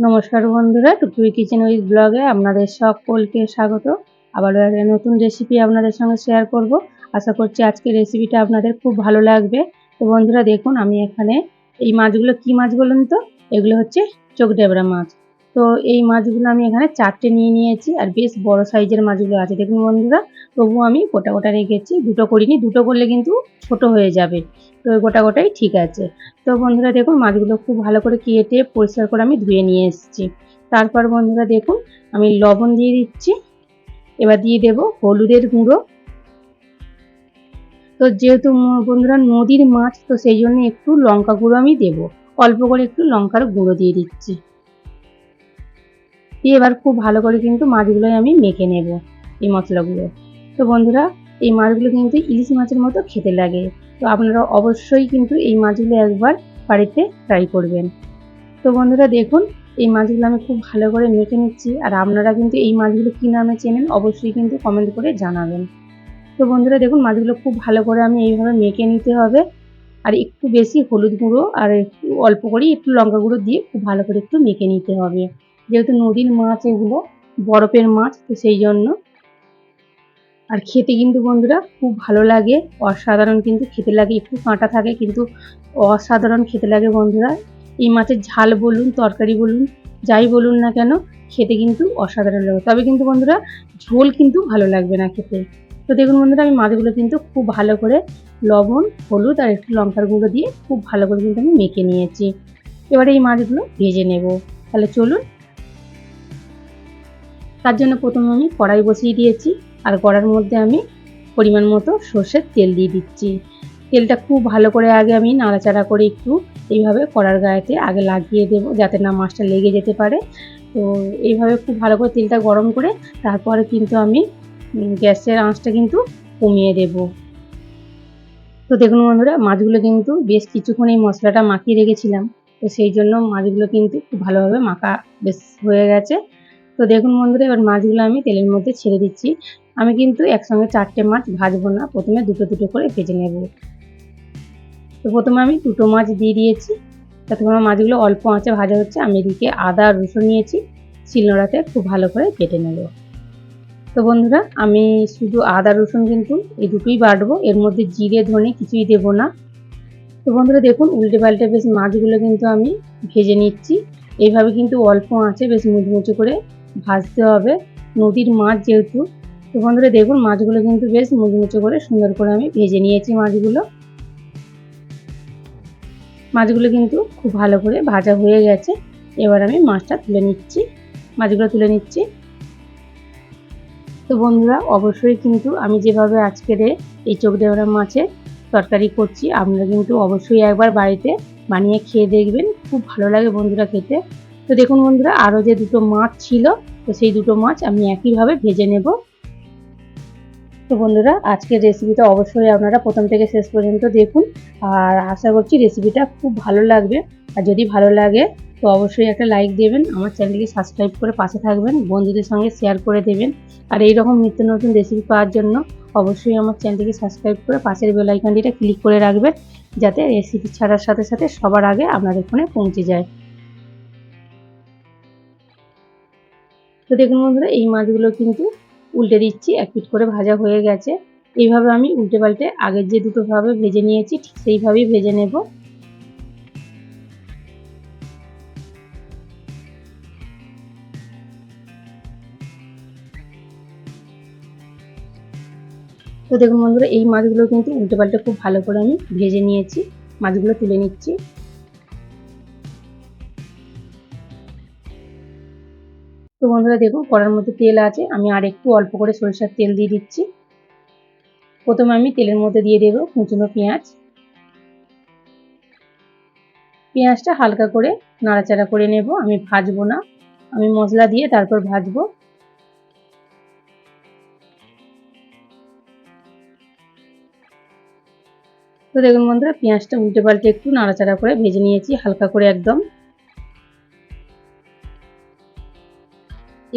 নমস্কার বন্ধুরা টুকটুকি kitchen with ব্লগে আপনাদের সকলকে স্বাগত। আবারও একটা নতুন রেসিপি আপনাদের সঙ্গে শেয়ার করব। আশা করছি আজকের রেসিপিটা আপনাদের খুব ভালো লাগবে। তো বন্ধুরা, দেখুন, আমি এখানে এই মাছগুলো কি মাছ বলুন তো? এগুলো হচ্ছে চোখ ডেবরা মাছ। তো এই মাছগুলো আমি এখানে চারটে নিয়ে নিয়েছি আর বেশ বড় সাইজের মাছগুলো আছে। দেখুন বন্ধুরা তবু আমি গোটা গোটা রেখেছি, দুটো করিনি, দুটো করলে কিন্তু ছোট হয়ে যাবে। তো গোটা গোটাই ঠিক আছে। তো বন্ধুরা, দেখুন মাছগুলো খুব ভালো করে কেটে পরিষ্কার করে আমি ধুয়ে নিয়ে এসেছি। তারপর বন্ধুরা, দেখুন আমি লবণ দিয়ে দিচ্ছি। এবার দিয়ে দেব হলুদের গুঁড়ো। তো যেহেতু বন্ধুরা, নদীর মাছ, তো সেই জন্য একটু লঙ্কা গুঁড়ো আমি দেব। অল্প করে একটু লঙ্কার গুঁড়ো দিয়ে দিচ্ছি। দিয়ে এবার খুব ভালো করে কিন্তু মাছগুলোই আমি মেখে নেব এই মশলাগুলো। তো বন্ধুরা, এই মাছগুলো কিন্তু ইলিশ মাছের মতো খেতে লাগে। তো আপনারা অবশ্যই কিন্তু এই মাছগুলো একবার বাড়িতে ট্রাই করবেন। তো বন্ধুরা, দেখুন, এই মাছগুলো আমি খুব ভালো করে মেখে নিচ্ছি। আর আপনারা কিন্তু এই মাছগুলো কী নামে চেনেন অবশ্যই কিন্তু কমেন্ট করে জানাবেন। তো বন্ধুরা, দেখুন, মাছগুলো খুব ভালো করে আমি এইভাবে মেখে নিতে হবে। আর একটু বেশি হলুদ গুঁড়ো আর একটু অল্প করে একটু লঙ্কা গুঁড়ো দিয়ে খুব ভালো করে একটু মেখে নিতে হবে। যেহেতু নদীর মাছ এগুলো, বরফের মাছ, তো সেই জন্য। আর খেতে কিন্তু বন্ধুরা খুব ভালো লাগে, অসাধারণ কিন্তু খেতে লাগে, একটু কাঁটা থাকে কিন্তু অসাধারণ খেতে লাগে বন্ধুরা। এই মাছের ঝাল বলুন, তরকারি বলুন, যাই বলুন না কেন, খেতে কিন্তু অসাধারণ লাগে। তবে কিন্তু বন্ধুরা ঝোল কিন্তু ভালো লাগবে না খেতে। তো দেখুন বন্ধুরা, আমি মাছগুলো কিন্তু খুব ভালো করে লবণ, হলুদ আর একটু লঙ্কার গুঁড়ো দিয়ে খুব ভালো করে কিন্তু আমি মেখে নিয়েছি। এবারে এই মাছগুলো ভেজে নেব। তাহলে চলুন তার জন্য প্রথমে আমি কড়াই বসিয়ে দিয়েছি আর কড়ার মধ্যে আমি পরিমাণ মতো সর্ষের তেল দিয়ে দিচ্ছি। তেলটা খুব ভালো করে আগে আমি নাড়াচাড়া করে একটু এইভাবে কড়ার গায়েতে আগে লাগিয়ে দেব যাতে না মাছটা লেগে যেতে পারে। তো এইভাবে খুব ভালো করে তেলটা গরম করে তারপরে কিন্তু আমি গ্যাসের আঁচটা কিন্তু কমিয়ে দেব। তো দেখুন বন্ধুরা, মাছগুলো কিন্তু বেশ কিছুক্ষণ এই মশলাটা মাখিয়ে রেখেছিলাম। তো সেই জন্য মাছগুলো কিন্তু খুব ভালোভাবে মাখা বেশ হয়ে গেছে। তো দেখুন বন্ধুরা, এবার মাছগুলো আমি তেলের মধ্যে ছেড়ে দিচ্ছি। আমি কিন্তু একসঙ্গে চারটে মাছ ভাজবো না, প্রথমে দুটো দুটো করে ভেজে নেব। তো প্রথমে আমি দুটো মাছ দিয়ে দিয়েছি। ততক্ষণ মাছগুলো অল্প আঁচে ভাজা হচ্ছে, আমি এদিকে আদা আর রসুন নিয়েছি। শিলনোড়াতে খুব ভালো করে কেটে নেব। তো বন্ধুরা, আমি শুধু আদা রসুন কিন্তু এই দুটোই বাটবো। এর মধ্যে জিরে, ধনে কিছুই দেবো না। তো বন্ধুরা, দেখুন উল্টে পাল্টে বেশ মাছগুলো কিন্তু আমি ভেজে নিচ্ছি। এইভাবে কিন্তু অল্প আঁচে বেশ মুচমুচে করে ভাজতে হবে। নদীর মাছ যেহেতু, তো বন্ধুরা দেখুন মাছগুলো কিন্তু বেশ মুচমুচে করে সুন্দর করে আমি ভেজে নিয়েছি মাছগুলো। মাছগুলো কিন্তু খুব ভালো করে ভাজা হয়ে গেছে। এবার আমি মাছটা তুলে নিচ্ছি, মাছগুলো তুলে নিচ্ছি। তো বন্ধুরা অবশ্যই কিন্তু আমি যেভাবে আজকের এই চোখ দেওয়া মাছের তরকারি করছি, আপনারা কিন্তু অবশ্যই একবার বাড়িতে বানিয়ে খেয়ে দেখবেন। খুব ভালো লাগে বন্ধুরা খেতে। তো দেখুন বন্ধুরা আরও যে দুটো মাছ ছিল, তো সেই দুটো মাছ আমি একইভাবে ভেজে নেব। তো বন্ধুরা, আজকের রেসিপিটা অবশ্যই আপনারা প্রথম থেকে শেষ পর্যন্ত দেখুন, আর আশা করছি রেসিপিটা খুব ভালো লাগবে। আর যদি ভালো লাগে, তো অবশ্যই একটা লাইক দেবেন, আমার চ্যানেলকে সাবস্ক্রাইব করে পাশে থাকবেন, বন্ধুদের সঙ্গে শেয়ার করে দেবেন। আর এই রকম নিত্য নতুন রেসিপি পাওয়ার জন্য অবশ্যই আমার চ্যানেলটিকে সাবস্ক্রাইব করে পাশের বেল আইকনটিটা ক্লিক করে রাখবেন, যাতে রেসিপি ছাড়ার সাথে সাথে সবার আগে আপনাদের ফোনে পৌঁছে যায়। তো দেখুন বন্ধুরা, এই মাছগুলো কিন্তু উল্টে দিচ্ছি, এক পিট করে ভাজা হয়ে গেছে। এইভাবে আমি উল্টে পাল্টে আগের যে দুটো ভাবে ভেজে নিয়েছি, ঠিক সেইভাবেই ভেজে নেব। তো দেখুন বন্ধুরা, এই মাছগুলো কিন্তু উল্টে পাল্টে খুব ভালো করে আমি ভেজে নিয়েছি। মাছগুলো তুলে নিচ্ছি। তো বন্ধুরা দেখুন কড়ার মধ্যে তেল আছে, আমি আর একটু অল্প করে সরিষার তেল দিয়ে দিচ্ছি। প্রথমে আমি তেলের মধ্যে দিয়ে দেবো কুচনো পেঁয়াজ। পেঁয়াজটা হালকা করে নাড়াচাড়া করে নেব, আমি ভাজবো না। আমি মশলা দিয়ে তারপর ভাজবো। তো দেখুন বন্ধুরা, পেঁয়াজটা উল্টে পাল্টে একটু নাড়াচাড়া করে ভেজে নিয়েছি, হালকা করে একদম।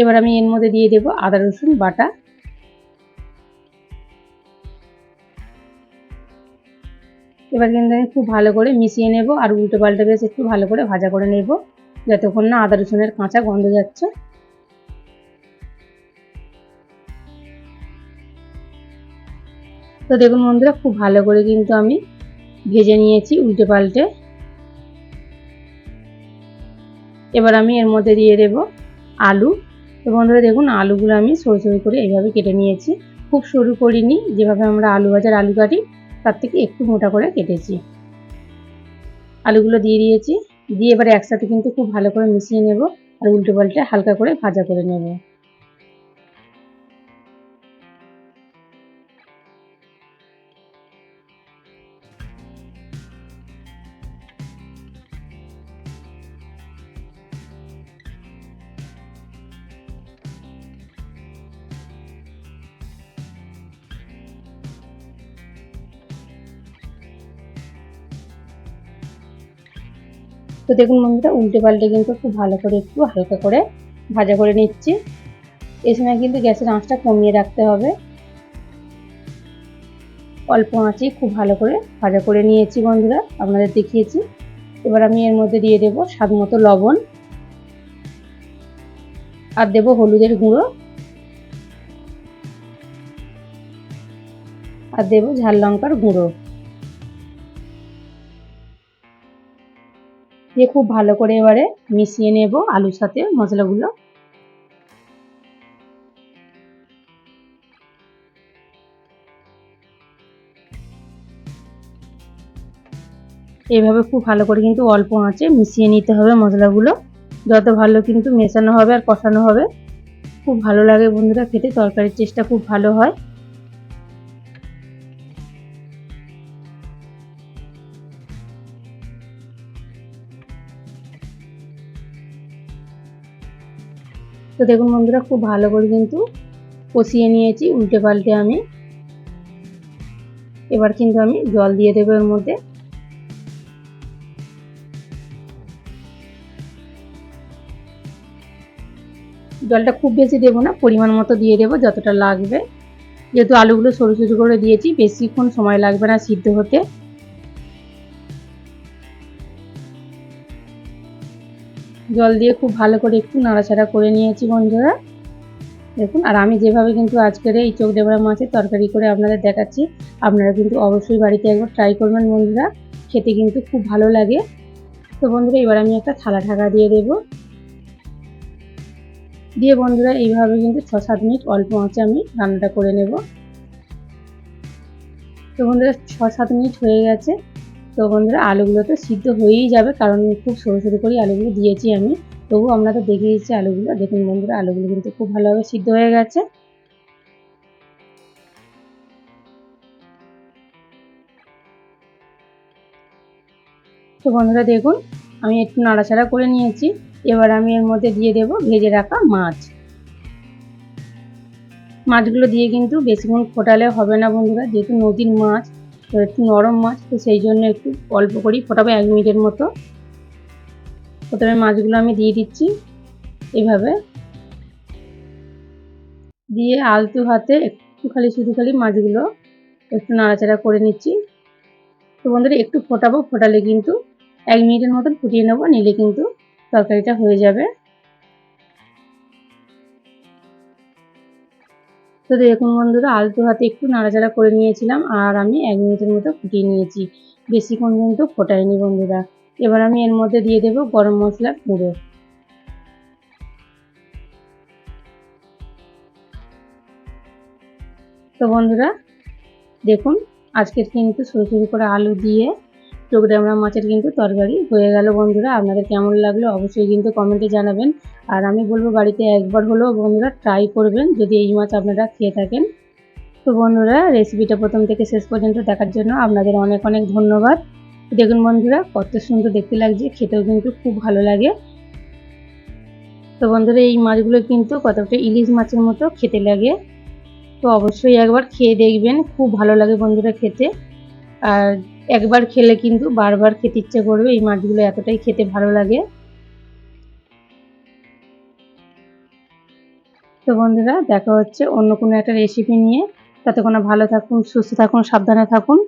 এবার আমি এর মধ্যে দিয়ে দেবো আদা, রসুন, বাটা। এবার কিন্তু আমি খুব ভালো করে মিশিয়ে নেব আর উল্টো পাল্টে বেশ একটু ভালো করে ভাজা করে নেব, যতক্ষণ না আদা, রসুনের কাঁচা গন্ধ যাচ্ছে। তো দেখুন বন্ধুরা, খুব ভালো করে কিন্তু আমি ভেজে নিয়েছি উল্টে পাল্টে। এবার আমি এর মধ্যে দিয়ে দেব আলু। তো বন্ধুরা দেখুন, আলুগুলো আমি সরু সরু করে এইভাবে কেটে নিয়েছি। খুব সরু করিনি, যেভাবে আমরা আলু ভাজার আলু কাটি, তার থেকে একটু মোটা করে কেটেছি। আলুগুলো দিয়ে দিয়েছি, দিয়ে এবারে একসাথে কিন্তু খুব ভালো করে মিশিয়ে নেব আর উল্টে পাল্টে হালকা করে ভাজা করে নেব। তো দেখুন বন্ধুরা, উল্টে পাল্টে কিন্তু খুব ভালো করে একটু হালকা করে ভাজা করে নিচ্ছি। এই সময় কিন্তু গ্যাসের আঁচটা কমিয়ে রাখতে হবে। অল্প আঁচে খুব ভালো করে ভাজা করে নিয়েছি বন্ধুরা, আপনাদের দেখিয়েছি। এবার আমি এর মধ্যে দিয়ে দেব স্বাদ মতো লবণ আর দেব হলুদের গুঁড়ো আর দেব ঝাল লঙ্কার গুঁড়ো। দিয়ে খুব ভালো করে এবারে মিশিয়ে নেব আলুর সাথে মশলাগুলো। এইভাবে খুব ভালো করে কিন্তু অল্প আঁচে মিশিয়ে নিতে হবে মশলাগুলো। যত ভালো কিন্তু মেশানো হবে আর কষানো হবে। খুব ভালো লাগে বন্ধুরা খেতে, তরকারির চেষ্টা খুব ভালো হয়। তো দেখুন বন্ধুরা, খুব ভালো করে কিন্তু কষিয়ে নিয়েছি, উল্টে পাল্টে আমি। এবার কিন্তু আমি জল দিয়ে দেবো এর মধ্যে। জলটা খুব বেশি দেবো না, পরিমাণ মতো দিয়ে দেবো যতটা লাগবে। যেহেতু আলুগুলো সরু সরু করে দিয়েছি, বেশিক্ষণ সময় লাগবে না সিদ্ধ হতে। জল দিয়ে খুব ভালো করে একটু নাড়াচাড়া করে নিয়েছি বন্ধুরা। দেখুন, আর আমি যেভাবে কিন্তু আজকের এই চোখ দেবড়া মাছের তরকারি করে আপনাদের দেখাচ্ছি, আপনারা কিন্তু অবশ্যই বাড়িতে একবার ট্রাই করবেন বন্ধুরা, খেতে কিন্তু খুব ভালো লাগে। তো বন্ধুরা, এবার আমি একটা থালা ঢাকা দিয়ে দেব। দিয়ে বন্ধুরা, এইভাবে কিন্তু ছ সাত মিনিট অল্প আঁচে আমি রান্নাটা করে নেব। তো বন্ধুরা ছ সাত মিনিট হয়ে গেছে। তো বন্ধুরা, আলুগুলো তো সিদ্ধ হয়েই যাবে, কারণ খুব সরু সরু করে আলুগুলো দিয়েছি আমি। তবু আমরা তো দেখে দিচ্ছি আলুগুলো। দেখুন বন্ধুরা, আলুগুলো কিন্তু খুব ভালোভাবে সিদ্ধ হয়ে গেছে। তো বন্ধুরা, দেখুন, আমি একটু নাড়াচাড়া করে নিয়েছি। এবার আমি এর মধ্যে দিয়ে দেব ভেজে রাখা মাছ। মাছগুলো দিয়ে কিন্তু বেশিক্ষণ ফোটালে হবে না বন্ধুরা, যেহেতু নদীর মাছ তো একটু নরম মাছ, তো সেই জন্য একটু অল্প করেই ফোটাবো, এক মিনিটের মতো। প্রথমে মাছগুলো আমি দিয়ে দিচ্ছি এভাবে। দিয়ে আলতু হাতে একটু খালি শুধু খালি মাছগুলো একটু নাড়াচাড়া করে নিচ্ছি। তো বন্ধুরা, একটু ফোটাবো, ফোটালে কিন্তু এক মিনিটের মতন ফুটিয়ে নেব, নিলে কিন্তু তরকারিটা হয়ে যাবে। তো দেখুন বন্ধুরা আলতো হাতে একটু নাড়াচাড়া করে নিয়েছিলাম আর আমি এক মিনিটের মতো ফুটিয়ে নিয়েছি। বেশিক্ষণ কিন্তু ফোটাইনি বন্ধুরা। এবার আমি এর মধ্যে দিয়ে দেব গরম মশলা গুঁড়ো। তো বন্ধুরা, দেখুন আজকের কিন্তু সরু সরু করে আলু দিয়ে টুকরামড়া মাছের কিন্তু তরকারি হয়ে গেল বন্ধুরা। আপনাদের কেমন লাগল অবশ্যই কিন্তু কমেন্টে জানাবেন। আর আমি বলব বাড়িতে একবার হলেও বন্ধুরা ট্রাই করবেন যদি এই মাছ আপনারা খেয়ে থাকেন। তো বন্ধুরা রেসিপিটা প্রথম থেকে শেষ পর্যন্ত দেখার জন্য আপনাদের অনেক অনেক ধন্যবাদ। দেখুন বন্ধুরা, কত সুন্দর দেখতে লাগছে, খেতেও কিন্তু খুব ভালো লাগে। তো বন্ধুরা, এই মাছগুলো কিন্তু কতটা ইলিশ মাছের মতো খেতে লাগে। তো অবশ্যই একবার খেয়ে দেখবেন, খুব ভালো লাগে বন্ধুরা খেতে। আর একবার খেলে কিন্তু বারবার খেতে ইচ্ছে করবে, এই মাছগুলো এতটাই খেতে ভালো লাগে। তো বন্ধুরা, দেখা হচ্ছে অন্য কোনো একটা রেসিপি নিয়ে। ততক্ষণ ভালো থাকুন, সুস্থ থাকুন, সাবধানে থাকুন।